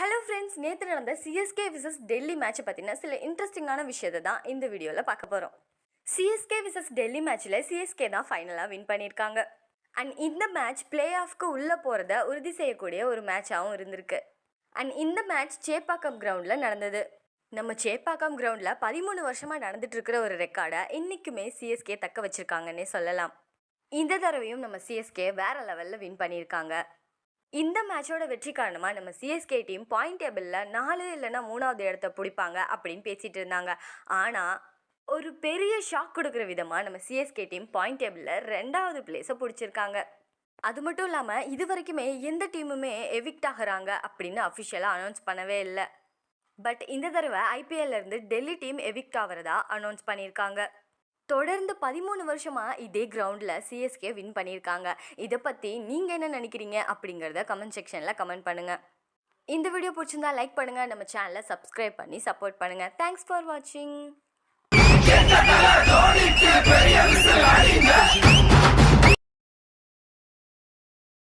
Hello friends நேற்று நடந்த CSK versus Delhi மேட்சை பற்றின சில இன்ட்ரெஸ்டிங்கான விஷயத்தை தான் இந்த வீடியோவில் பார்க்க போகிறோம் சிஎஸ்கே விசஸ் டெல்லி மேட்ச்சில் சிஎஸ்கே தான் ஃபைனலாக வின் பண்ணியிருக்காங்க. அண்ட் இந்த மேட்ச் பிளே ஆஃப்க்கு உள்ளே போகிறத உறுதி செய்யக்கூடிய ஒரு மேட்சாகவும் இருந்திருக்கு. அண்ட் இந்த மேட்ச் சேப்பாக்கம் கிரவுண்டில் நடந்தது. நம்ம சேப்பாக்கம் கிரவுண்டில் பதிமூணு வருஷமாக நடந்துட்டுருக்கிற ஒரு ரெக்கார்டை இன்றைக்குமே சிஎஸ்கே தக்க வச்சுருக்காங்கன்னே சொல்லலாம். இந்த தடவையும் நம்ம சிஎஸ்கே வேறு லெவலில் வின் பண்ணியிருக்காங்க. இந்த மேட்சோட வெற்றி காரணமாக நம்ம சிஎஸ்கே டீம் பாயிண்ட் டேபிளில் நாலு இல்லைன்னா மூணாவது இடத்த பிடிப்பாங்க அப்படின்னு பேசிகிட்டு இருந்தாங்க. ஆனால் ஒரு பெரிய ஷாக் கொடுக்குற விதமாக நம்ம சிஎஸ்கே டீம் பாயிண்ட் டேபிளில் ரெண்டாவது பிளேஸை பிடிச்சிருக்காங்க. அது மட்டும் இல்லாமல் இது வரைக்குமே எந்த டீமுமே எவிக்ட் ஆகுறாங்க அப்படின்னு அஃபிஷியலாக அனௌன்ஸ் பண்ணவே இல்லை. பட் இந்த தடவை ஐபிஎல்லேருந்து டெல்லி டீம் எவிக்ட் ஆகிறதா அனௌன்ஸ் பண்ணியிருக்காங்க. தொடர்ந்து பதிமூணு வருஷமாக இதே கிரவுண்டில் சிஎஸ்கே வின் பண்ணியிருக்காங்க. இதை பற்றி நீங்கள் என்ன நினைக்கிறீங்க அப்படிங்கிறத கமெண்ட் செக்ஷனில் கமெண்ட் பண்ணுங்கள் இந்த வீடியோ பிடிச்சிருந்தா லைக் பண்ணுங்கள் நம்ம சேனலை சப்ஸ்கிரைப் பண்ணி சப்போர்ட் பண்ணுங்கள் தேங்க்ஸ் ஃபார் வாட்சிங்